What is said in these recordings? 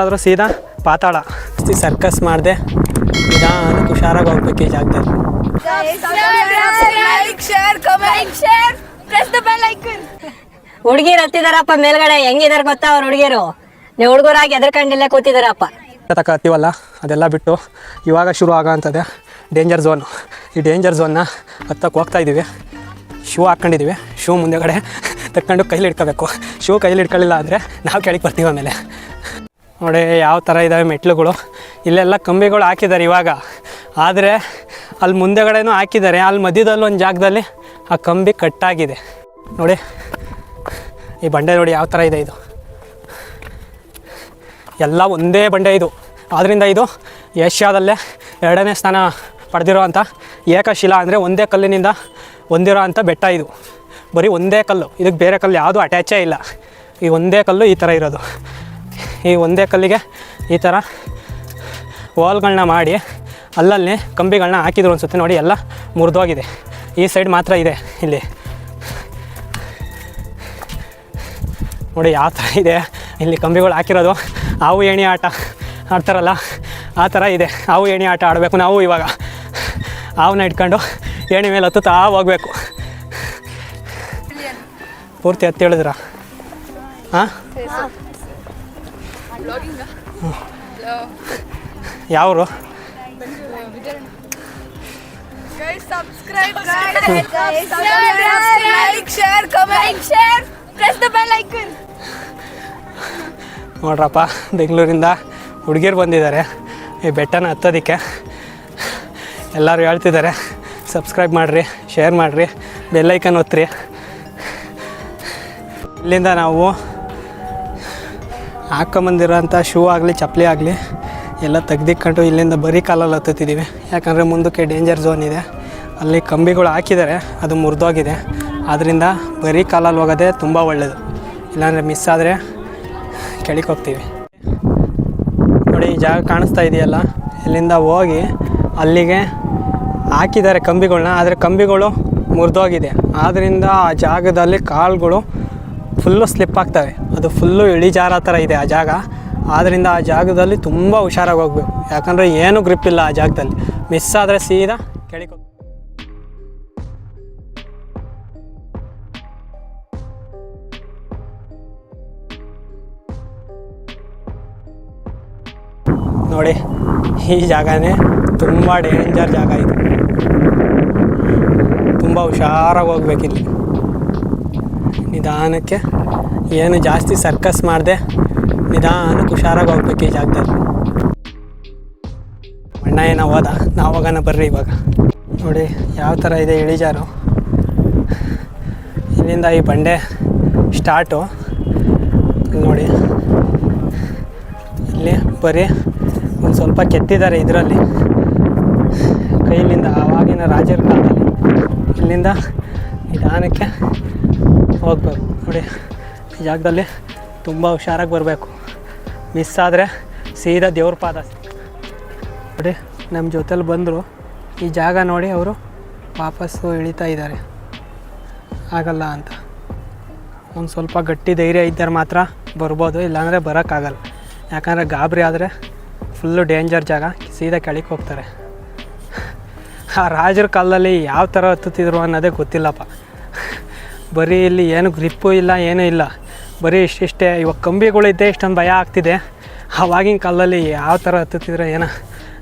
ಆದರೂ ಸೀದಾ ಪಾತಾಳ. ಸರ್ಕಸ್ ಮಾಡಿದೆ ನಿಧಾನಕ್ಕೆ ಹುಷಾರಾಗಿ ಹೋಗ್ಬೇಕು ಈ ಜಾಗದಲ್ಲಿ. ಹುಡುಗಿರು ಹತ್ತಿದಾರಪ್ಪ ಮೇಲ್ಗಡೆ ಹೆಂಗಿದಾರ ಗೊತ್ತಾ ಅವ್ರ ಹುಡುಗಿರು? ನೀವು ಹುಡುಗರಾಗಿ ಎದ್ರಕಂಡಿಲ್ಲೇ ಕೂತಿದಾರಪ್ಪ. ತಕ ಹತ್ತೀವಲ್ಲ ಅದೆಲ್ಲ ಬಿಟ್ಟು ಇವಾಗ ಶುರು ಆಗೋ ಅಂಥದ್ದೇ ಡೇಂಜರ್ ಝೋನು ಈ ಡೇಂಜರ್ ಝೋನ್ನ ಹತ್ತಕ್ಕೆ ಹೋಗ್ತಾ ಇದ್ದೀವಿ. ಶೂ ಹಾಕ್ಕೊಂಡಿದ್ದೀವಿ. ಶೂ ಮುಂದೆಗಡೆ ತಕ್ಕೊಂಡು ಕೈಲಿ ಇಟ್ಕೋಬೇಕು ಶೂ ಕೈಲಿ ಇಟ್ಕೊಳ್ಳಿಲ್ಲ ಅಂದರೆ ನಾವು ಕೆಳಗೆ ಬರ್ತೀವಿ ಆಮೇಲೆ. ನೋಡಿ, ಯಾವ ಥರ ಇದ್ದಾವೆ ಮೆಟ್ಲುಗಳು ಇಲ್ಲೆಲ್ಲ ಕಂಬಿಗಳು ಹಾಕಿದ್ದಾರೆ ಇವಾಗ. ಆದರೆ ಅಲ್ಲಿ ಮುಂದೆಗಡೆನೂ ಹಾಕಿದ್ದಾರೆ. ಅಲ್ಲಿ ಮಧ್ಯದಲ್ಲಿ ಒಂದು ಜಾಗದಲ್ಲಿ ಆ ಕಂಬಿ ಕಟ್ಟಾಗಿದೆ. ನೋಡಿ, ಈ ಬಂಡೆ ನೋಡಿ ಯಾವ ಥರ ಇದೆ ಇದು. ಎಲ್ಲ ಒಂದೇ ಬಂಡೆ ಇದು. ಆದ್ದರಿಂದ ಇದು ಏಷ್ಯಾದಲ್ಲೇ ಎರಡನೇ ಸ್ಥಾನ ಪಡೆದಿರೋ ಅಂಥ ಏಕಶಿಲಾ ಅಂದರೆ ಒಂದೇ ಕಲ್ಲಿನಿಂದ ಹೊಂದಿರೋ ಅಂಥ ಬೆಟ್ಟ ಇದು. ಬರೀ ಒಂದೇ ಕಲ್ಲು. ಇದಕ್ಕೆ ಬೇರೆ ಕಲ್ಲು ಯಾವುದೂ ಅಟ್ಯಾಚೇ ಇಲ್ಲ. ಈ ಒಂದೇ ಕಲ್ಲು ಈ ಥರ ಇರೋದು. ಈ ಒಂದೇ ಕಲ್ಲಿಗೆ ಈ ಥರ ವಾಲ್ಗಳನ್ನ ಮಾಡಿ ಅಲ್ಲಲ್ಲಿ ಕಂಬಿಗಳನ್ನ ಹಾಕಿದ್ರು ಅನ್ಸುತ್ತೆ ನೋಡಿ, ಎಲ್ಲ ಮುರಿದೋಗಿದೆ. ಈ ಸೈಡ್ ಮಾತ್ರ ಇದೆ ಇಲ್ಲಿ. ನೋಡಿ ಯಾವ ಥರ ಇದೆ. ಇಲ್ಲಿ ಕಂಬಿಗಳು ಹಾಕಿರೋದು. ಹಾವು ಏಣಿ, ಆಟ ಆಡ್ತಾರಲ್ಲ, ಆ ಥರ ಇದೆ. ಹಾವು ಏಣಿ, ಆಟ ಆಡಬೇಕು ನಾವು ಇವಾಗ. ಹಾವನ್ನ ಇಟ್ಕೊಂಡು ಏಣಿ ಮೇಲೆ ಹತ್ತುತ್ತಾ ಹೋಗ್ಬೇಕು. ಪೂರ್ತಿ ಹತ್ತಿ ಹೇಳಿದ್ರ? ಹಾಂ. ಯಾವರು? Guys, subscribe, guys. Like, share, comment, share. Press the bell icon. ನೋಡ್ರಪ್ಪ ಬೆಂಗಳೂರಿಂದ ಹುಡುಗಿರು ಬಂದಿದ್ದಾರೆ. ಈ ಬೆಟ್ಟನ ಹತ್ತೋದಕ್ಕೆ. ಎಲ್ಲರೂ ಹೇಳ್ತಿದ್ದಾರೆ ಸಬ್ಸ್ಕ್ರೈಬ್ ಮಾಡಿರಿ ಶೇರ್ ಮಾಡಿರಿ ಬೆಲ್ಲೈಕನ್ ಒತ್ತಿರಿ. ಇಲ್ಲಿಂದ ನಾವು ಹಾಕ್ಕೊಂಬಂದಿರೋಂಥ ಶೂ ಆಗಲಿ, ಚಪ್ಪಲಿ ಆಗಲಿ, ಎಲ್ಲ ತೆಗ್ದಿಕ್ಕೊಂಡು ಇಲ್ಲಿಂದ ಬರೀ ಕಾಲಲ್ಲಿ ಹತ್ತುತ್ತಿದ್ದೀವಿ. ಯಾಕಂದರೆ ಮುಂದಕ್ಕೆ ಡೇಂಜರ್ ಝೋನ್ ಇದೆ. ಅಲ್ಲಿ ಕಂಬಿಗಳು ಹಾಕಿದ್ದಾರೆ, ಅದು ಮುರಿದೋಗಿದೆ. ಆದ್ದರಿಂದ ಬರೀ ಕಾಲಲ್ಲಿ ಹೋಗೋದೇ ತುಂಬ ಒಳ್ಳೆಯದು ಇಲ್ಲಾಂದರೆ ಮಿಸ್ ಆದರೆ ಕೆಳಕ್ಕೆ ಹೋಗ್ತೀವಿ. ನೋಡಿ, ಈ ಜಾಗ ಕಾಣಿಸ್ತಾ ಇದೆಯಲ್ಲ? ಇಲ್ಲಿಂದ ಹೋಗಿ ಅಲ್ಲಿಗೆ ಹಾಕಿದ್ದಾರೆ ಕಂಬಿಗಳನ್ನ ಆದರೆ ಕಂಬಿಗಳು ಮುರಿದೋಗಿದೆ. ಆದ್ದರಿಂದ ಆ ಜಾಗದಲ್ಲಿ ಕಾಳುಗಳು ಫುಲ್ಲು ಸ್ಲಿಪ್ ಆಗ್ತವೆ. ಅದು ಫುಲ್ಲು ಇಳಿಜಾರ ಥರ ಇದೆ ಆ ಜಾಗ. ಆದ್ದರಿಂದ ಆ ಜಾಗದಲ್ಲಿ ತುಂಬ ಹುಷಾರಾಗಿ ಹೋಗ್ಬೇಕು. ಯಾಕಂದರೆ ಏನೂ ಗ್ರಿಪ್ ಇಲ್ಲ ಆ ಜಾಗದಲ್ಲಿ. ಮಿಸ್ ಆದರೆ ಸೀದಾ ಕೆಳಗೆ ನೋಡಿ, ಈ ಜಾಗನೇ ತುಂಬ ಡೇಂಜರ್ ಜಾಗ ಇದು. ತುಂಬ ಹುಷಾರಾಗಿ ಹೋಗ್ಬೇಕಿಲ್ಲಿ. ನಿಧಾನಕ್ಕೆ ಏನು ಜಾಸ್ತಿ ಸರ್ಕಸ್ ಮಾಡಿದೆ ನಿಧಾನಕ್ಕೆ ಹುಷಾರಾಗಿ ಹೋಗ್ಬೇಕು ಈ ಜಾಗದಲ್ಲಿ. ಅಣ್ಣ ಏನೋ ಹೋದ, ನಾವು ಬರ್ರಿ ಇವಾಗ. ನೋಡಿ ಯಾವ ಥರ ಇದೆ ಇಳಿಜಾರು. ಇಲ್ಲಿಂದ ಈ ಬಂಡೆ ಸ್ಟಾರ್ಟು ನೋಡಿ, ಇಲ್ಲಿ ಬರೀ ಒಂದು ಸ್ವಲ್ಪ ಕೆತ್ತಿದ್ದಾರೆ ಇದರಲ್ಲಿ. ಕೈಲಿಂದ ಆವಾಗಿನ ರಾಜರ ಕಾಲದಲ್ಲಿ. ಇಲ್ಲಿಂದ ನಿಧಾನಕ್ಕೆ ಹೋಗ್ಬೇಕು. ನೋಡಿ, ಈ ಜಾಗದಲ್ಲಿ ತುಂಬ ಹುಷಾರಾಗಿ ಬರಬೇಕು. ಮಿಸ್ ಆದರೆ ಸೀದಾ ದೇವ್ರ ಪಾದ. ನೋಡಿ ನಮ್ಮ ಜೊತೆಲಿ ಬಂದರು. ಈ ಜಾಗ ನೋಡಿ ಅವರು ವಾಪಸ್ಸು ಇಳಿತಾ ಇದ್ದಾರೆ. ಆಗಲ್ಲ ಅಂತ. ಒಂದು ಸ್ವಲ್ಪ ಗಟ್ಟಿ ಧೈರ್ಯ ಇದ್ದರೆ ಮಾತ್ರ ಬರ್ಬೋದು, ಇಲ್ಲಾಂದರೆ ಬರೋಕ್ಕಾಗಲ್ಲ. ಯಾಕಂದರೆ ಗಾಬರಿ ಆದರೆ ಫುಲ್ಲು ಡೇಂಜರ್ ಜಾಗ, ಸೀದಾ ಕೆಳಗೆ ಹೋಗ್ತಾರೆ. ಆ ರಾಜರ ಕಾಲದಲ್ಲಿ ಯಾವ ಥರ ಹತ್ತುತ್ತಿದ್ರು ಅನ್ನೋದೇ ಗೊತ್ತಿಲ್ಲಪ್ಪ. ಬರೀ ಇಲ್ಲಿ ಏನು ಗ್ರಿಪ್ಪು ಇಲ್ಲ, ಏನೂ ಇಲ್ಲ. ಬರೀ ಇಷ್ಟಿಷ್ಟೇ ಇವಾಗ ಕಂಬಿಗಳಿದ್ದೆ ಇಷ್ಟೊಂದು ಭಯ ಆಗ್ತಿದೆ. ಆವಾಗಿನ ಕಾಲದಲ್ಲಿ ಯಾವ ಥರ ಹತ್ತುತ್ತಿದ್ರೆ ಏನೋ.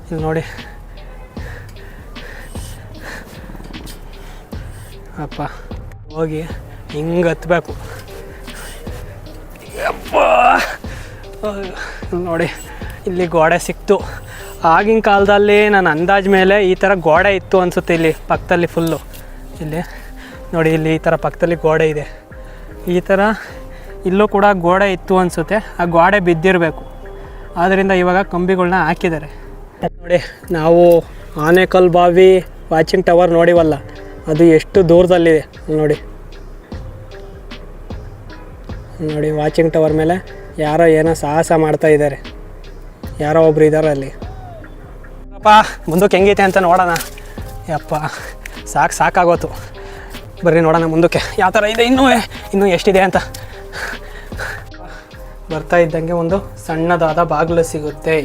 ಇಲ್ಲಿ ನೋಡಿ. ಅಪ್ಪ, ಹೋಗಿ ಹಿಂಗೆ ಹತ್ತಬೇಕು ಅಪ್ಪ ನೋಡಿ, ಇಲ್ಲಿ ಗೋಡೆ ಸಿಕ್ತು. ಆಗಿನ ಕಾಲದಲ್ಲಿ ನಾನು ಅಂದಾಜು ಮೇಲೆ ಈ ಥರ ಗೋಡೆ ಇತ್ತು ಅನಿಸುತ್ತೆ ಇಲ್ಲಿ ಪಕ್ಕದಲ್ಲಿ ಫುಲ್ಲು ಇಲ್ಲಿ. ನೋಡಿ, ಇಲ್ಲಿ ಈ ಥರ ಪಕ್ಕದಲ್ಲಿ ಗೋಡೆ ಇದೆ. ಈ ಥರ ಇಲ್ಲೂ ಕೂಡ ಗೋಡೆ ಇತ್ತು ಅನಿಸುತ್ತೆ. ಆ ಗೋಡೆ ಬಿದ್ದಿರಬೇಕು. ಆದ್ದರಿಂದ ಇವಾಗ ಕಂಬಿಗಳನ್ನ ಹಾಕಿದ್ದಾರೆ. ನೋಡಿ, ನಾವು ಆನೆಕಲ್ ಬಾವಿ, ವಾಚಿಂಗ್ ಟವರ್ ನೋಡಿವಲ್ಲ, ಅದು ಎಷ್ಟು ದೂರದಲ್ಲಿದೆ. ನೋಡಿ. ನೋಡಿ, ವಾಚಿಂಗ್ ಟವರ್ ಮೇಲೆ ಯಾರೋ ಏನೋ ಸಾಹಸ ಮಾಡ್ತಾ ಇದ್ದಾರೆ. ಯಾರೋ ಒಬ್ರು ಇದ್ದಾರೆ ಅಲ್ಲಿ. ಅಪ್ಪ, ಮುಂದಕ್ಕೆ ಹೆಂಗೈತೆ ಅಂತ ನೋಡೋಣ. ಯಪ್ಪ, ಸಾಕು, ಸಾಕಾಗೋತು. ಬರ್ರಿ ನೋಡೋಣ ಮುಂದಕ್ಕೆ. ಯಾವ ಥರ ಇದೆ ಇನ್ನೂ ಇನ್ನೂ ಎಷ್ಟಿದೆ ಅಂತ. ಬರ್ತಾ ಇದ್ದಂಗೆ ಒಂದು ಸಣ್ಣದಾದ ಬಾಗಿಲು ಸಿಗುತ್ತೆ.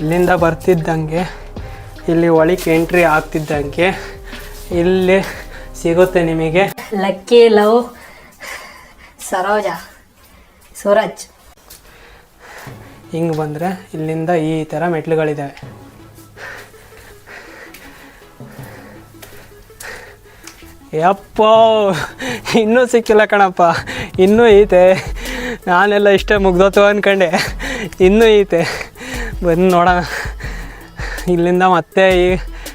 ಇಲ್ಲಿಂದ ಬರ್ತಿದ್ದಂಗೆ ಇಲ್ಲಿ ಒಳಕ್ಕೆ ಎಂಟ್ರಿ ಆಗ್ತಿದ್ದಂಗೆ ಇಲ್ಲಿ ಸಿಗುತ್ತೆ ನಿಮಗೆ. Lucky love Saroja Suraj. ಹಿಂಗೆ ಬಂದರೆ ಇಲ್ಲಿಂದ ಈ ಥರ ಮೆಟ್ಲುಗಳಿದ್ದಾವೆ ಯಪ್ಪ, ಇನ್ನೂ ಸಿಕ್ಕಿಲ್ಲ ಕಣಪ್ಪ, ಇನ್ನೂ ಐತೆ. ನಾನೆಲ್ಲ ಇಷ್ಟೇ ಮುಗ್ದೋತು ಅಂದ್ಕೊಂಡೆ ಇನ್ನೂ ಐತೆ. ಬಂದು ನೋಡೋಣ. ಇಲ್ಲಿಂದ ಮತ್ತೆ ಈ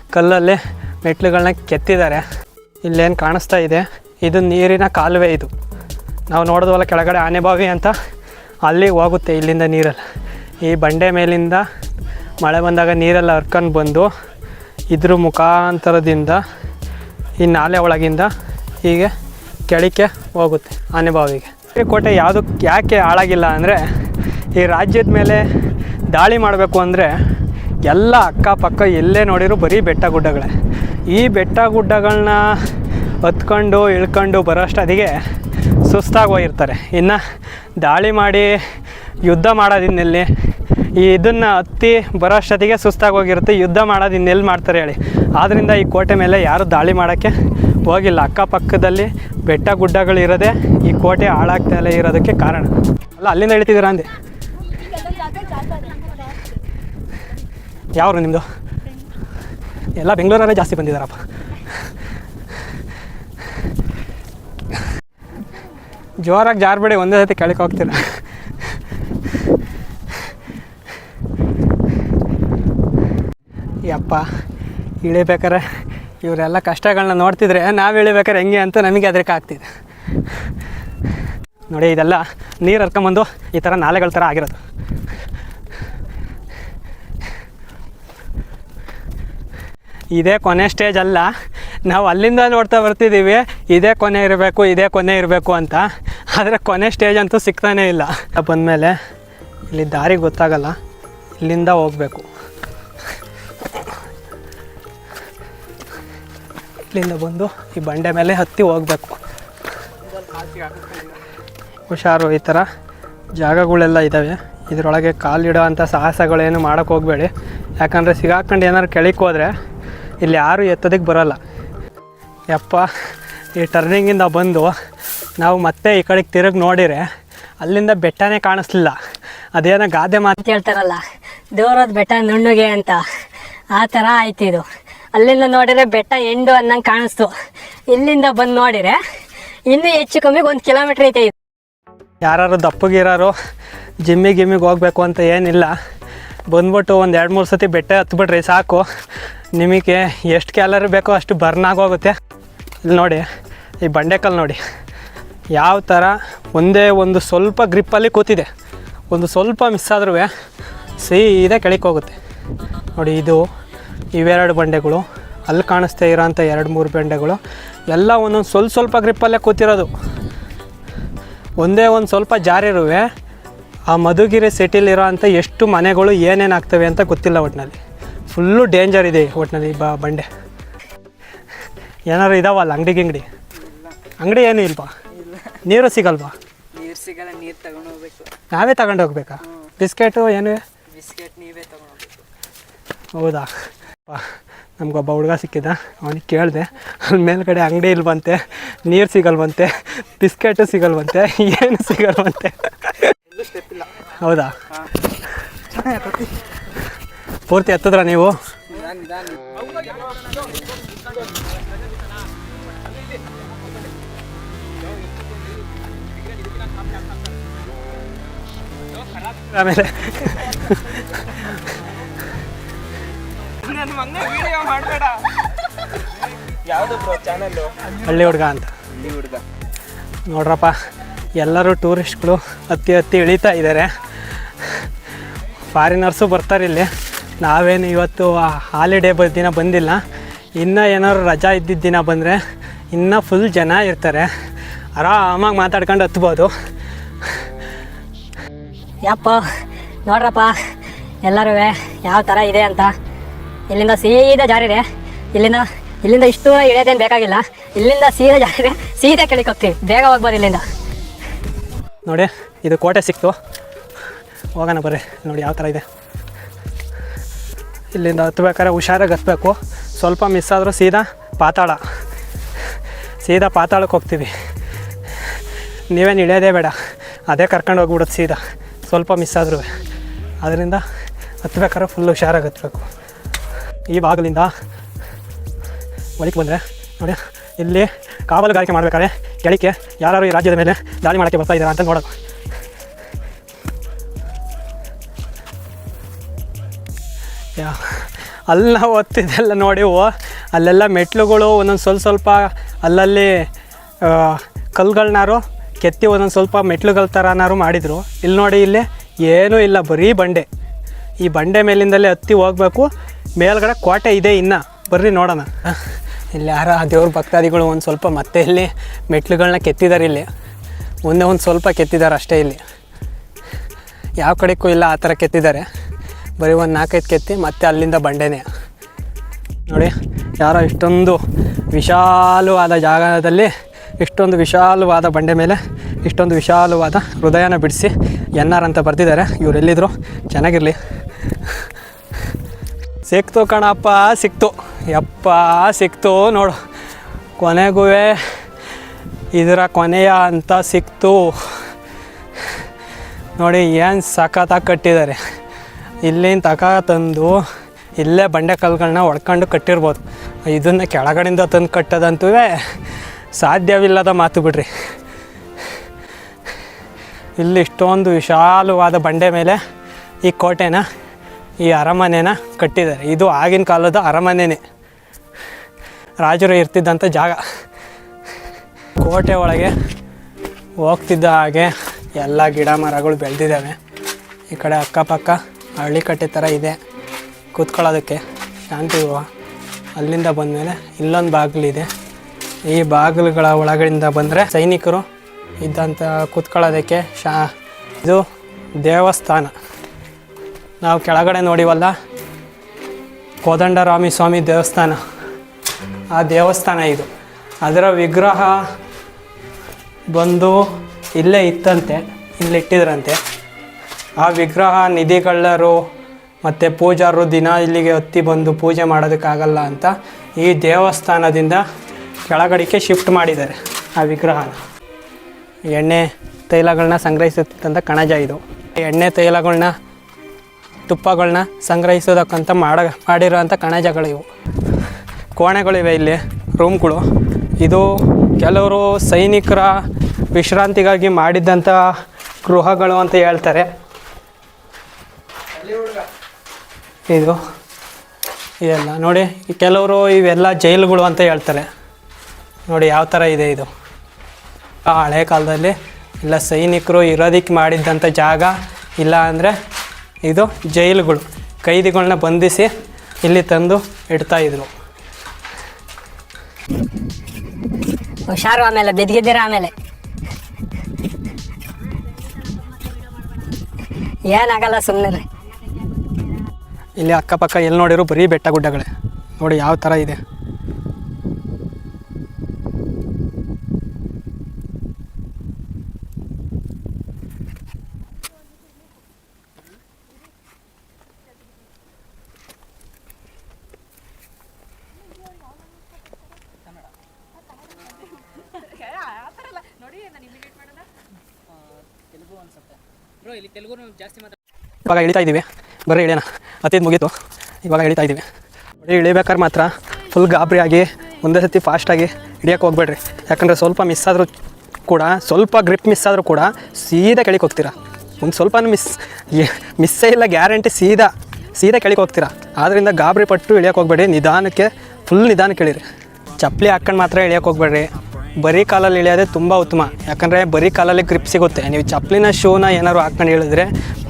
ಕಲ್ಲಲ್ಲಿ ಮೆಟ್ಲುಗಳನ್ನ ಕೆತ್ತಿದ್ದಾರೆ. ಇಲ್ಲೇನು ಕಾಣಿಸ್ತಾ ಇದೆ. ಇದು ನೀರಿನ ಕಾಲುವೆ ಇದು. ನಾವು ನೋಡಿದ್ವಲ್ಲ ಕೆಳಗಡೆ ಆನೆಬಾವಿ ಅಂತ, ಅಲ್ಲಿ ಹೋಗುತ್ತೆ ಇಲ್ಲಿಂದ ನೀರೆಲ್ಲ. ಈ ಬಂಡೆ ಮೇಲಿಂದ ಮಳೆ ಬಂದಾಗ ನೀರೆಲ್ಲ ಹರ್ಕೊಂಡು ಬಂದು ಇದ್ರ ಮುಖಾಂತರದಿಂದ ಈ ನಾಲೆ ಒಳಗಿಂದ ಹೀಗೆ ಕೆಳಕ್ಕೆ ಹೋಗುತ್ತೆ ಆನೆಬಾವಿಗೆ ಈ ಕೋಟೆ ಯಾವುದು ಯಾಕೆ ಹಾಳಾಗಿಲ್ಲ ಅಂದರೆ ಈ ರಾಜ್ಯದ ಮೇಲೆ ದಾಳಿ ಮಾಡಬೇಕು ಅಂದರೆ ಎಲ್ಲ ಅಕ್ಕಪಕ್ಕ ಎಲ್ಲೇ ನೋಡಿರೂ ಬರೀ ಬೆಟ್ಟ ಗುಡ್ಡಗಳೇ. ಈ ಬೆಟ್ಟ ಗುಡ್ಡಗಳನ್ನ ಹತ್ಕೊಂಡು ಇಳ್ಕೊಂಡು ಬರೋಷ್ಟೊತ್ತಿಗೆ ಸುಸ್ತಾಗಿ ಹೋಗಿರ್ತಾರೆ. ಇನ್ನು ದಾಳಿ ಮಾಡಿ ಯುದ್ಧ ಮಾಡೋದು ಇನ್ನೆಲ್ಲಿ ಈ ಇದನ್ನು ಹತ್ತಿ ಬರೋಷ್ಟೊತ್ತಿಗೆ ಸುಸ್ತಾಗಿ ಹೋಗಿರುತ್ತೆ ಯುದ್ಧ ಮಾಡೋದು ಇನ್ನೆಲ್ಲಿ ಮಾಡ್ತಾರೆ ಹೇಳಿ. ಆದ್ದರಿಂದ ಈ ಕೋಟೆ ಮೇಲೆ ಯಾರು ದಾಳಿ ಮಾಡೋಕ್ಕೆ ಹೋಗಿಲ್ಲ. ಅಕ್ಕಪಕ್ಕದಲ್ಲಿ ಬೆಟ್ಟ ಗುಡ್ಡಗಳು ಇರೋದೇ ಈ ಕೋಟೆ ಹಾಳಾಗ್ತಾ ಇರೋದಕ್ಕೆ ಕಾರಣ. ಅಲ್ಲ, ಅಲ್ಲಿಂದ ಹೇಳ್ತಿದ್ದೀರಾ ಅಂದೆ? ಯಾವ್ರು ನಿಮ್ಮದು ಎಲ್ಲ ಬೆಂಗಳೂರಲ್ಲೇ ಜಾಸ್ತಿ ಬಂದಿದ್ದಾರಪ್ಪ. ಜೋರಾಗಿ ಜಾರ್ಬೇಡಿ, ಒಂದೇ ಸತಿ ಕೆಳಕ್ಕೆ ಹೋಗ್ತೀರ? ಯಪ್ಪ ಇಳಿಬೇಕಾರೆ ಇವರೆಲ್ಲ ಕಷ್ಟಗಳನ್ನ ನೋಡ್ತಿದ್ರೆ ನಾವು ಇಳಿಬೇಕಾರೆ ಹೆಂಗೆ ಅಂತ ನಮಗೆ ಅದಕ್ಕೆ ಆಗ್ತಿದೆ. ನೋಡಿ, ಇದೆಲ್ಲ ನೀರು ಹರ್ಕೊಂಬಂದು ಈ ಥರ ನಾಲೆಗಳ ಥರ ಆಗಿರೋದು. ಇದೇ ಕೊನೆ ಸ್ಟೇಜ್ ಅಲ್ಲ, ನಾವು ಅಲ್ಲಿಂದ ನೋಡ್ತಾ ಬರ್ತಿದ್ದೀವಿ ಇದೇ ಕೊನೆ ಇರಬೇಕು, ಇದೇ ಕೊನೆ ಇರಬೇಕು ಅಂತ. ಆದರೆ ಕೊನೆ ಸ್ಟೇಜ್ ಅಂತೂ ಸಿಗ್ತಾನೇ ಇಲ್ಲ. ಬಂದಮೇಲೆ ಇಲ್ಲಿ ದಾರಿ ಗೊತ್ತಾಗಲ್ಲ, ಇಲ್ಲಿಂದ ಹೋಗಬೇಕು. ಇಲ್ಲಿಂದ ಬಂದು ಈ ಬಂಡೆ ಮೇಲೆ ಹತ್ತಿ ಹೋಗಬೇಕು. ಹುಷಾರು, ಈ ಥರ ಜಾಗಗಳೆಲ್ಲ ಇದ್ದಾವೆ ಇದರೊಳಗೆ ಕಾಲಿಡೋ ಅಂಥ ಸಾಹಸಗಳೇನು ಮಾಡೋಕ್ಕೆ ಹೋಗಬೇಡಿ. ಯಾಕಂದರೆ ಸಿಗಾಕೊಂಡು ಏನಾದ್ರು ಕೆಳಕ್ಕೆ ಹೋದರೆ ಇಲ್ಲಿ ಯಾರೂ ಎತ್ತೋದಕ್ಕೆ ಬರೋಲ್ಲ. ಯಪ್ಪ, ಈ ಟರ್ನಿಂಗಿಂದ ಬಂದು ನಾವು ಮತ್ತೆ ಈ ಕಡೆಗೆ ತಿರುಗಿ ನೋಡಿರೆ ಅಲ್ಲಿಂದ ಬೆಟ್ಟನೇ ಕಾಣಿಸ್ಲಿಲ್ಲ. ಅದೇನೋ ಗಾದೆ ಮಾತು ಹೇಳ್ತಾರಲ್ಲ ದೇವ್ರದ ಬೆಟ್ಟ ನುಣ್ಣುಗೆ ಅಂತ. ಆ ಥರ ಇದು ಅಲ್ಲಿಂದ ನೋಡಿದ್ರೆ ಬೆಟ್ಟ ಎಂಡು ಅನ್ನಂಗೆ ಕಾಣಿಸ್ತು. ಇಲ್ಲಿಂದ ಬಂದು ನೋಡಿದ್ರೆ ಇನ್ನೂ ಹೆಚ್ಚು ಕಮ್ಮಿ ಒಂದು ಕಿಲೋಮೀಟ್ರ್ ಐತೆ ಇದು. ಯಾರು ದಪ್ಪಗಿರೋರು ಜಿಮ್ಮಿಗೆ ಗಿಮ್ಮಿಗೆ ಹೋಗ್ಬೇಕು ಅಂತ ಏನಿಲ್ಲ. ಬಂದ್ಬಿಟ್ಟು ಒಂದು ಎರಡು ಮೂರು ಸತಿ ಬೆಟ್ಟ ಹತ್ಬಿಟ್ರಿ ಸಾಕು. ನಿಮಗೆ ಎಷ್ಟು ಕ್ಯಾಲರಿ ಬೇಕೋ ಅಷ್ಟು ಬರ್ನ್ ಆಗೋಗುತ್ತೆ. ಇಲ್ಲಿ ನೋಡಿ, ಈ ಬಂಡೆಕಲ್ಲು ನೋಡಿ. ಯಾವ ಥರ ಒಂದೇ ಒಂದು ಸ್ವಲ್ಪ ಗ್ರಿಪ್ಪಲ್ಲಿ ಕೂತಿದೆ. ಒಂದು ಸ್ವಲ್ಪ ಮಿಸ್ ಆದ್ರೂ ಸೀದಾ ಕೆಳಕ್ಕೆ ಹೋಗುತ್ತೆ. ನೋಡಿ, ಇದು ಇವೆರಡು ಬಂಡೆಗಳು. ಅಲ್ಲಿ ಕಾಣಿಸ್ತಾ ಇರೋಂಥ ಎರಡು ಮೂರು ಬಂಡೆಗಳು. ಎಲ್ಲ ಒಂದೊಂದು ಸ್ವಲ್ಪ ಸ್ವಲ್ಪ ಗ್ರಿಪ್ಪಲ್ಲೇ ಕೂತಿರೋದು. ಒಂದೇ ಒಂದು ಸ್ವಲ್ಪ ಜಾರಿರುವೆ. ಆ ಮಧುಗಿರಿ ಸಿಟಿಲಿರೋ ಅಂಥ ಎಷ್ಟು ಮನೆಗಳು ಏನೇನು ಆಗ್ತವೆ ಅಂತ ಗೊತ್ತಿಲ್ಲ ಒಟ್ಟಿನಲ್ಲಿ ಫುಲ್ಲು ಡೇಂಜರ್ ಇದೆ ಒಟ್ಟಿನಲ್ಲಿ ಬ ಬಂಡೆ. ಏನಾರು ಇದಾವಲ್ಲ ಅಂಗಡಿ ಗಿಂಗಡಿ? ಅಂಗಡಿ ಏನೂ ಇಲ್ವಾ? ನೀರು ಸಿಗಲ್ವಾ? ನೀರು ಸಿಗಲ್ಲ ನೀರು ತಗೊಂಡು ಹೋಗ್ಬೇಕು. ನಾವೇ ತಗೊಂಡು ಹೋಗ್ಬೇಕಾ? ಬಿಸ್ಕೆಟು ಏನು ಬಿಸ್ಕೆಟ್ ನೀವೇ ತಗೊಂಡು ಹೋಗ್ಬೇಕು. ಹೌದಾ? ನಮಗೊಬ್ಬ ಹುಡುಗ ಸಿಕ್ಕಿದ. ಅವನಿಗೆ ಕೇಳಿದೆ ಅಲ್ಲಿ ಮೇಲ್ಗಡೆ ಅಂಗಡಿ ಇಲ್ವಂತೆ, ನೀರು ಸಿಗಲ್ವಂತೆ, ಬಿಸ್ಕೆಟು ಸಿಗಲ್ವಂತೆ, ಏನು ಸಿಗಲ್ವಂತೆ. ಹೌದಾ? ಪೂರ್ತಿ ಹತ್ತದ್ರ ನೀವು? ಆಮೇಲೆ ವಿಡಿಯೋ ಮಾಡಬೇಡ. ಯಾವುದು ಬ್ರೋ ಚಾನಲ್ಲು ಹಳ್ಳಿ ಹುಡುಗ ಅಂತ. ಹಳ್ಳಿ ಹುಡುಗ. ನೋಡ್ರಪ್ಪ ಎಲ್ಲರೂ ಟೂರಿಸ್ಟ್ಗಳು ಹತ್ತಿ ಹತ್ತಿ ಇಳಿತಾ ಇದ್ದಾರೆ ಫಾರಿನರ್ಸು ಬರ್ತಾರೆ ಇಲ್ಲಿ. ನಾವೇನು ಇವತ್ತು ಹಾಲಿಡೇ ಬ ದಿನ ಬಂದಿಲ್ಲ. ಇನ್ನೂ ಏನಾದ್ರು ರಜಾ ಇದ್ದಿದ್ದ ದಿನ ಬಂದರೆ ಇನ್ನೂ ಫುಲ್ ಜನ ಇರ್ತಾರೆ. ಆರಾಮಾಗಿ ಮಾತಾಡ್ಕೊಂಡು ಹತ್ಬೋದು. ಯಪ್ಪ ನೋಡ್ರಪ್ಪ ಎಲ್ಲರೂ ಯಾವ ಥರ ಇದೆ ಅಂತ. ಇಲ್ಲಿಂದ ಸೀದಾ ಜಾರಿದೆ ಇಲ್ಲಿಂದ ಇಲ್ಲಿಂದ ಇಷ್ಟು ಇಳಿಯೋದೇನು ಬೇಕಾಗಿಲ್ಲ. ಇಲ್ಲಿಂದ ಸೀದಾ ಜಾರಿದೆ ಸೀದಾ ಕೆಳಕ್ಕೆ ಹೋಗ್ತೀವಿ. ಬೇಗ ಹೋಗ್ಬೋದು ಇಲ್ಲಿಂದ. ನೋಡಿ, ಇದು ಕೋಟೆ ಸಿಕ್ತು. ಹೋಗೋಣ ಬರ್ರಿ. ನೋಡಿ ಯಾವ ಥರ ಇದೆ. ಇಲ್ಲಿಂದ ಹತ್ಬೇಕಾದ್ರೆ ಹುಷಾರಾಗಿ ಹತ್ಬೇಕು. ಸ್ವಲ್ಪ ಮಿಸ್ ಆದರೂ ಸೀದಾ ಪಾತಾಳ. ಸೀದಾ ಪಾತಾಳಕ್ಕೆ ಹೋಗ್ತೀವಿ. ನೀವೇನು ಇಳಿಯೋದೇ ಬೇಡ. ಅದೇ ಕರ್ಕೊಂಡು ಹೋಗ್ಬಿಡುತ್ತೆ ಸೀದಾ. ಸ್ವಲ್ಪ ಮಿಸ್ ಆದ್ರೂ. ಅದರಿಂದ ಹತ್ಬೇಕಾದ್ರೆ ಫುಲ್ ಹುಷಾರಾಗಿ ಹತ್ಬೇಕು. ಈ ಭಾಗಲಿಂದ ಒಳಕ್ಕೆ ಬಂದರೆ ನೋಡಿ, ಇಲ್ಲಿ ಕಾವಲುಗಾರಿಕೆ ಮಾಡಬೇಕಾದ್ರೆ ಕೆಳಕ್ಕೆ ಯಾರು ಈ ರಾಜ್ಯದ ಮೇಲೆ ದಾಳಿ ಮಾಡೋಕ್ಕೆ ಬರ್ತಾ ಇದ್ದಾರೆ ಅಂತ ನೋಡೋದು ಯಾ ಅಲ್ಲಿ ನಾವು ಓದ್ತಿದ್ದೆಲ್ಲ ನೋಡಿ, ಓ- ಅಲ್ಲೆಲ್ಲ ಮೆಟ್ಲುಗಳು ಒಂದೊಂದು ಸ್ವಲ್ಪ ಸ್ವಲ್ಪ ಅಲ್ಲಲ್ಲಿ ಕಲ್ಗಳನ್ನಾರು ಕೆತ್ತಿ ಒಂದೊಂದು ಸ್ವಲ್ಪ ಮೆಟ್ಲುಗಳ ಥರನಾರು ಮಾಡಿದರು. ಇಲ್ಲಿ ನೋಡಿ, ಇಲ್ಲಿ ಏನೂ ಇಲ್ಲ, ಬರೀ ಬಂಡೆ. ಈ ಬಂಡೆ ಮೇಲಿಂದಲೇ ಹತ್ತಿ ಹೋಗ್ಬೇಕು. ಮೇಲ್ಗಡೆ ಕೋಟೆ ಇದೆ ಇನ್ನು. ಬರ್ರಿ ನೋಡೋಣ. ಇಲ್ಲಿ ಯಾರ ದೇವ್ರ ಭಕ್ತಾದಿಗಳು ಒಂದು ಸ್ವಲ್ಪ ಮತ್ತೆ ಇಲ್ಲಿ ಮೆಟ್ಲುಗಳನ್ನ ಕೆತ್ತಿದ್ದಾರೆ ಇಲ್ಲಿ. ಮುಂದೆ ಒಂದು ಸ್ವಲ್ಪ ಕೆತ್ತಿದ್ದಾರೆ ಅಷ್ಟೇ ಇಲ್ಲಿ. ಯಾವ ಕಡೆಗೂ ಇಲ್ಲ ಆ ಥರ ಕೆತ್ತಿದ್ದಾರೆ ಬರೀ ಒಂದು ನಾಲ್ಕೈದು ಕೆತ್ತಿ ಮತ್ತೆ ಅಲ್ಲಿಂದ ಬಂಡೆನೇ. ನೋಡಿ, ಯಾರೋ ಇಷ್ಟೊಂದು ವಿಶಾಲವಾದ ಜಾಗದಲ್ಲಿ, ಇಷ್ಟೊಂದು ವಿಶಾಲವಾದ ಬಂಡೆ ಮೇಲೆ, ಇಷ್ಟೊಂದು ವಿಶಾಲವಾದ ಹೃದಯನ ಬಿಡಿಸಿ ಎನ್ ಆರ್ ಅಂತ ಬರ್ತಿದ್ದಾರೆ ಇವರೆಲ್ಲಿದ್ದರು ಚೆನ್ನಾಗಿರಲಿ. ಸಿಕ್ತು ಕಣಪ್ಪ, ಸಿಕ್ತು. ಯಪ್ಪ, ಸಿಕ್ತು ನೋಡು. ಕೊನೆಗೂ ಇದರ ಕೊನೆಯ ಅಂತ ಸಿಕ್ತು. ನೋಡಿ ಏನು ಸಖತ್ತಾಗಿ ಕಟ್ಟಿದ್ದಾರೆ. ಇಲ್ಲಿಂದ ತಕ ತಂದು ಇಲ್ಲೇ ಬಂಡೆ ಕಲ್ಗಳನ್ನ ಒಡ್ಕೊಂಡು ಕಟ್ಟಿರ್ಬೋದು. ಇದನ್ನು ಕೆಳಗಡೆಯಿಂದ ತಂದು ಕಟ್ಟೋದಂತೂ ಸಾಧ್ಯವಿಲ್ಲದ ಮಾತು ಬಿಡ್ರಿ. ಇಲ್ಲಿ ಇಷ್ಟೊಂದು ವಿಶಾಲವಾದ ಬಂಡೆ ಮೇಲೆ ಈ ಕೋಟೆನ ಈ ಅರಮನೆನ ಕಟ್ಟಿದ್ದಾರೆ. ಇದು ಆಗಿನ ಕಾಲದ ಅರಮನೆನೇ. ರಾಜರು ಇರ್ತಿದ್ದಂಥ ಜಾಗ. ಕೋಟೆ ಒಳಗೆ ಹೋಗ್ತಿದ್ದ ಹಾಗೆ ಎಲ್ಲ ಗಿಡ ಮರಗಳು ಬೆಳೆದಿದ್ದಾವೆ. ಈ ಕಡೆ ಅಕ್ಕಪಕ್ಕ ಹಳ್ಳಿ ಕಟ್ಟೆ ಥರ ಇದೆ. ಕೂತ್ಕೊಳ್ಳೋದಕ್ಕೆ ಶಾಂತಿ ಹೂವು ಅಲ್ಲಿಂದ ಬಂದಮೇಲೆ ಇಲ್ಲೊಂದು ಬಾಗಿಲಿದೆ. ಈ ಬಾಗಿಲುಗಳ ಒಳಗಡೆಯಿಂದ ಬಂದರೆ ಸೈನಿಕರು ಇದ್ದಂಥ ಕೂತ್ಕೊಳ್ಳೋದಕ್ಕೆ ಶಾ ಇದು ದೇವಸ್ಥಾನ. ನಾವು ಕೆಳಗಡೆ ನೋಡಿವಲ್ಲ, ಕೋದಂಡರಾಮಿ ಸ್ವಾಮಿ ದೇವಸ್ಥಾನ. ಆ ದೇವಸ್ಥಾನ ಇದು. ಅದರ ವಿಗ್ರಹ ಬಂದು ಇಲ್ಲೇ ಇತ್ತಂತೆ, ಇಲ್ಲಿ ಇಟ್ಟಿದ್ರಂತೆ. ಆ ವಿಗ್ರಹ ನಿಧಿಗಳ್ಳರು ಮತ್ತು ಪೂಜಾರರು ದಿನ ಇಲ್ಲಿಗೆ ಹತ್ತಿ ಬಂದು ಪೂಜೆ ಮಾಡೋದಕ್ಕಾಗಲ್ಲ ಅಂತ ಈ ದೇವಸ್ಥಾನದಿಂದ ಕೆಳಗಡೆಗೆ ಶಿಫ್ಟ್ ಮಾಡಿದ್ದಾರೆ ಆ ವಿಗ್ರಹನ. ಎಣ್ಣೆ ತೈಲಗಳನ್ನ ಸಂಗ್ರಹಿಸುತ್ತಿದ್ದಂಥ ಕಣಜ ಇದು. ಎಣ್ಣೆ ತೈಲಗಳನ್ನ ತುಪ್ಪಗಳನ್ನ ಸಂಗ್ರಹಿಸೋದಕ್ಕಂತ ಮಾಡ ಮಾಡಿರೋಂಥ ಕಣಜಗಳು ಇವು. ಕೋಣೆಗಳಿವೆ ಇಲ್ಲಿ, ರೂಮ್ಗಳು. ಇದು ಕೆಲವರು ಸೈನಿಕರ ವಿಶ್ರಾಂತಿಗಾಗಿ ಮಾಡಿದ್ದಂಥ ಗೃಹಗಳು ಅಂತ ಹೇಳ್ತಾರೆ. ಇದು, ಇದೆಲ್ಲ ನೋಡಿ, ಕೆಲವರು ಇವೆಲ್ಲ ಜೈಲುಗಳು ಅಂತ ಹೇಳ್ತಾರೆ. ನೋಡಿ ಯಾವ ಥರ ಇದೆ ಇದು. ಆ ಹಳೆ ಕಾಲದಲ್ಲಿ ಇಲ್ಲ ಸೈನಿಕರು ಇರೋದಕ್ಕೆ ಮಾಡಿದ್ದಂಥ ಜಾಗ ಇಲ್ಲ ಅಂದರೆ ಇದು ಜೈಲುಗಳು. ಕೈದಿಗಳನ್ನ ಬಂಧಿಸಿ ಇಲ್ಲಿ ತಂದು ಇಡ್ತಾಯಿದ್ರು ಹುಷಾರು ಆಮೇಲೆ ಬಿದ್ದಿದ್ದೀರ ಆಮೇಲೆ? ಏನಾಗಲ್ಲ ಸುಮ್ಮನೆ ಇಲ್ಲಿ ಅಕ್ಕಪಕ್ಕ ಎಲ್ಲಿ ನೋಡಿರು ಬರೀ ಬೆಟ್ಟ ಗುಡ್ಡಗಳೇ. ನೋಡಿ ಯಾವ ಥರ ಇದೆ. ಇವಾಗ ಇಳಿತಾ ಇದ್ದೀವಿ. ಬರೀ ಇಳಿಯೋಣ ಹತ್ತಿದ್ದು ಮುಗೀತು. ಇವಾಗ ಇಳಿತಾ ಇದ್ದೀವಿ. ಇಳಿಬೇಕಾದ್ರೆ ಮಾತ್ರ ಫುಲ್ ಗಾಬರಿಯಾಗಿ ಒಂದೇ ಸತಿ ಫಾಸ್ಟಾಗಿ ಹಿಡಿಯೋಕೆ ಹೋಗ್ಬೇಡ್ರಿ. ಯಾಕಂದರೆ ಸ್ವಲ್ಪ ಮಿಸ್ ಆದರೂ ಕೂಡ, ಸ್ವಲ್ಪ ಗ್ರಿಪ್ ಮಿಸ್ ಆದರೂ ಕೂಡ ಸೀದಾ ಕೆಳಗೆ ಹೋಗ್ತೀರಾ. ಒಂದು ಸ್ವಲ್ಪ ಮಿಸ್ ಮಿಸ್ಸೇ ಇಲ್ಲ ಗ್ಯಾರಂಟಿ ಸೀದಾ ಸೀದಾ ಕೆಳಗೆ ಹೋಗ್ತೀರಾ. ಆದ್ದರಿಂದ ಗಾಬರಿ ಪಟ್ಟು ಇಳಿಯೋಕೆ ಹೋಗ್ಬೇಡಿ ನಿಧಾನಕ್ಕೆ ಫುಲ್ ನಿಧಾನಕ್ಕೆ ಇಳಿರಿ ಚಪ್ಪಲಿ ಹಾಕ್ಕೊಂಡು ಮಾತ್ರ ಇಳಿಯೋಕೆ ಹೋಗ್ಬೇಡ್ರಿ. ಬರೀ ಕಾಲಲ್ಲಿ ಇಳಿಯೋದೆ ತುಂಬ ಉತ್ತಮ. ಯಾಕಂದರೆ ಬರೀ ಕಾಲಲ್ಲಿ ಗ್ರಿಪ್ ಸಿಗುತ್ತೆ. ನೀವು ಚಪ್ಪಲಿನ ಶೂನ ಏನಾದ್ರು ಹಾಕ್ಕೊಂಡು ಇಳಿದ್ರೆ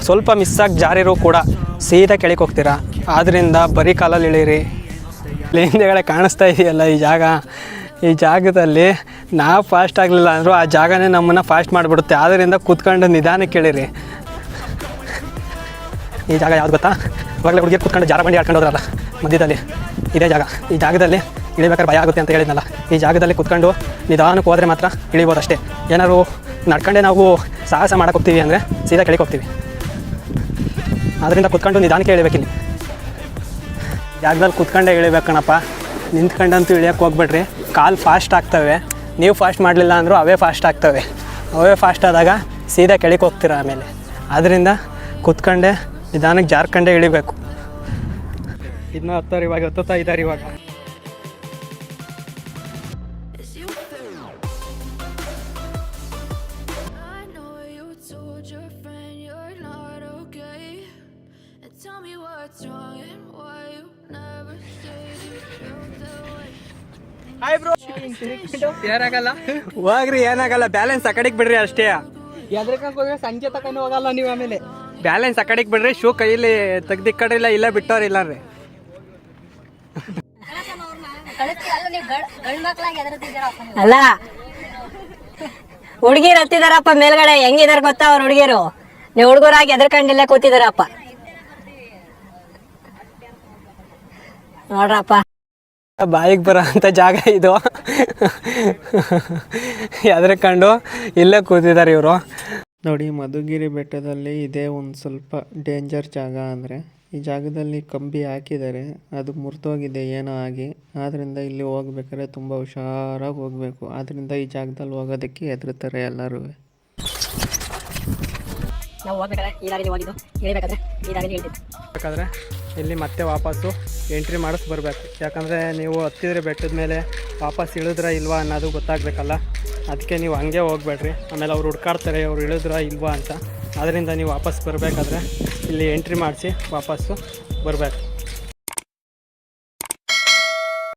ಸ್ವಲ್ಪ ಮಿಸ್ಸಾಗಿ ಜಾರಿರೂ ಕೂಡ ಸೀದಾ ಕೆಳಕ್ಕೆ ಹೋಗ್ತೀರಾ. ಆದ್ದರಿಂದ ಬರೀ ಕಾಲಲ್ಲಿ ಇಳೀರಿ ಹಿಂದೆಗಡೆ ಕಾಣಿಸ್ತಾ ಇದೆಯಲ್ಲ ಈ ಜಾಗ. ಈ ಜಾಗದಲ್ಲಿ ನಾವು ಫಾಸ್ಟ್ ಆಗಲಿಲ್ಲ ಅಂದರೂ ಆ ಜಾಗನೇ ನಮ್ಮನ್ನು ಫಾಸ್ಟ್ ಮಾಡಿಬಿಡುತ್ತೆ. ಆದ್ದರಿಂದ ಕೂತ್ಕೊಂಡು ನಿಧಾನ ಕೇಳಿರಿ. ಈ ಜಾಗ ಯಾವ್ದು ಗೊತ್ತಾ? ಇವಾಗಲೇ ಹುಡುಗಿ ಕೂತ್ಕೊಂಡು ಜಾರ ಬಂಡಿ ಆಡ್ಕೊಂಡು ಹೋದ್ರಲ್ಲ ಮಧ್ಯದಲ್ಲಿ. ಇದೇ ಜಾಗ. ಈ ಜಾಗದಲ್ಲಿ ಇಳಿಬೇಕಾದ್ರೆ ಭಯ ಆಗುತ್ತೆ ಅಂತ ಹೇಳಿದ್ನಲ್ಲ. ಈ ಜಾಗದಲ್ಲಿ ಕುತ್ಕೊಂಡು ನಿಧಾನಕ್ಕೆ ಹೋದರೆ ಮಾತ್ರ ಇಳಿಬೋದು ಅಷ್ಟೇ ಏನಾದ್ರು ನಡ್ಕೊಂಡೇ ನಾವು ಸಾಹಸ ಮಾಡಕ್ಕೆ ಹೋಗ್ತೀವಿ ಅಂದರೆ ಸೀದಾ ಕೆಳಗೆ ಹೋಗ್ತೀವಿ ಅದರಿಂದ ಕುತ್ಕೊಂಡು ನಿಧಾನಕ್ಕೆ ಇಳಿಬೇಕಿಲ್ಲಿ. ಜಾಗದಲ್ಲಿ ಕುತ್ಕೊಂಡೇ ಇಳಿಬೇಕಣ್ಣಪ್ಪ ನಿಂತ್ಕೊಂಡಂತೂ ಇಳಿಯೋಕ್ಕೆ ಹೋಗ್ಬೇಡ್ರಿ. ಕಾಲು ಫಾಸ್ಟ್ ಆಗ್ತವೆ. ನೀವು ಫಾಸ್ಟ್ ಮಾಡಲಿಲ್ಲ ಅಂದರೂ ಅವೇ ಫಾಸ್ಟ್ ಆಗ್ತವೆ. ಅವೇ ಫಾಸ್ಟ್ ಆದಾಗ ಸೀದಾ ಕೆಳಗೆ ಹೋಗ್ತೀರ ಆಮೇಲೆ. ಆದ್ದರಿಂದ ಕುತ್ಕೊಂಡೆ ನಿಧಾನಕ್ಕೆ ಜಾರ್ಕೊಂಡೇ ಇಳಿಬೇಕು. ಇನ್ನೂ ಹತ್ತೋರು ಇವಾಗ ಹತ್ತುತ್ತಾ ಇದ್ದಾರೆ ಇವಾಗ. ಏನಾಗಲ್ಲ ಹೋಗ್ರಿ ಏನಾಗಲ್ಲ. ಬ್ಯಾಲೆನ್ಸ್ ಆ ಕಡೆಗೆ ಬಿಡ್ರಿ ಅಷ್ಟೇ. ಸಂಜೆ ತಕೊಂಡು ಹೋಗಲ್ಲ ನೀವು ಆಮೇಲೆ. ಬ್ಯಾಲೆನ್ಸ್ ಆ ಕಡೆಗೆ ಬಿಡ್ರಿ ಶೂ ಕೈಯಲ್ಲಿ ಕಡ್ರಿಲ್ಲ ಇಲ್ಲ ಬಿಟ್ಟೋರಿಲ್ಲ ರೀ. ಅಲ್ಲ ಹುಡುಗಿರು ಹತ್ತಿದಾರಪ್ಪ ಮೇಲ್ಗಡೆ ಹೆಂಗಿದಾರ ಗೊತ್ತಾ ಅವ್ರ ಹುಡುಗಿರು? ನೀವು ಹುಡುಗರಾಗಿ ಎದ್ರಕಂಡಿಲ್ಲ ಕೂತಿದಾರಪ್ಪ. ನೋಡ್ರಪ್ಪ. ಬಾಯಿಗೆ ಬರೋ ಅಂಥ ಜಾಗ ಇದು. ಕಂಡು ಇಲ್ಲೇ ಕೂತಿದ್ದಾರೆ ಇವರು. ನೋಡಿ ಮಧುಗಿರಿ ಬೆಟ್ಟದಲ್ಲಿ ಇದೇ ಒಂದು ಸ್ವಲ್ಪ ಡೇಂಜರ್ ಜಾಗ ಅಂದರೆ ಈ ಜಾಗದಲ್ಲಿ ಕಂಬಿ ಹಾಕಿದ್ದಾರೆ ಅದು ಮುರಿದೋಗಿದೆ ಏನೋ ಆಗಿ ಆದ್ದರಿಂದ ಇಲ್ಲಿ ಹೋಗ್ಬೇಕಾದ್ರೆ ತುಂಬ ಹುಷಾರಾಗಿ ಹೋಗಬೇಕು. ಆದ್ದರಿಂದ ಈ ಜಾಗದಲ್ಲಿ ಹೋಗೋದಕ್ಕೆ ಹೆದರ್ತಾರೆ ಎಲ್ಲರೂ. ನಾವು ಹೋಗ್ಬೇಕಾದ್ರೆ ಈ ದಾರಿಲಿ ಹೋಗಿದ್ದು ಇಳಿಬೇಕಾದ್ರೆ ಈ ದಾರಿಲಿ ಇಳಿದಿದ್ದು ಬೇಕಾದ್ರೆ ಇಲ್ಲಿ ಮತ್ತೆ ವಾಪಸ್ಸು ಎಂಟ್ರಿ ಮಾಡಿಸ್ ಬರಬೇಕು. ಯಾಕಂದರೆ ನೀವು ಹತ್ತಿದ್ರೆ ಬೆಟ್ಟದ ಮೇಲೆ ವಾಪಸ್ ಇಳಿದ್ರಾ ಇಲ್ವಾ ಅನ್ನೋದು ಗೊತ್ತಾಗಬೇಕಲ್ಲ. ಅದಕ್ಕೆ ನೀವು ಹಂಗೆ ಹೋಗ್ಬೇಡ್ರಿ. ಆಮೇಲೆ ಅವ್ರು ಹುಡ್ಕಾಡ್ತಾರೆ, ಅವ್ರು ಇಳಿದ್ರ ಇಲ್ವಾ ಅಂತ. ಅದರಿಂದ ನೀವು ವಾಪಸ್ ಬರಬೇಕಾದ್ರೆ ಇಲ್ಲಿ ಎಂಟ್ರಿ ಮಾಡಿಸಿ ವಾಪಸ್ಸು ಬರಬೇಕು.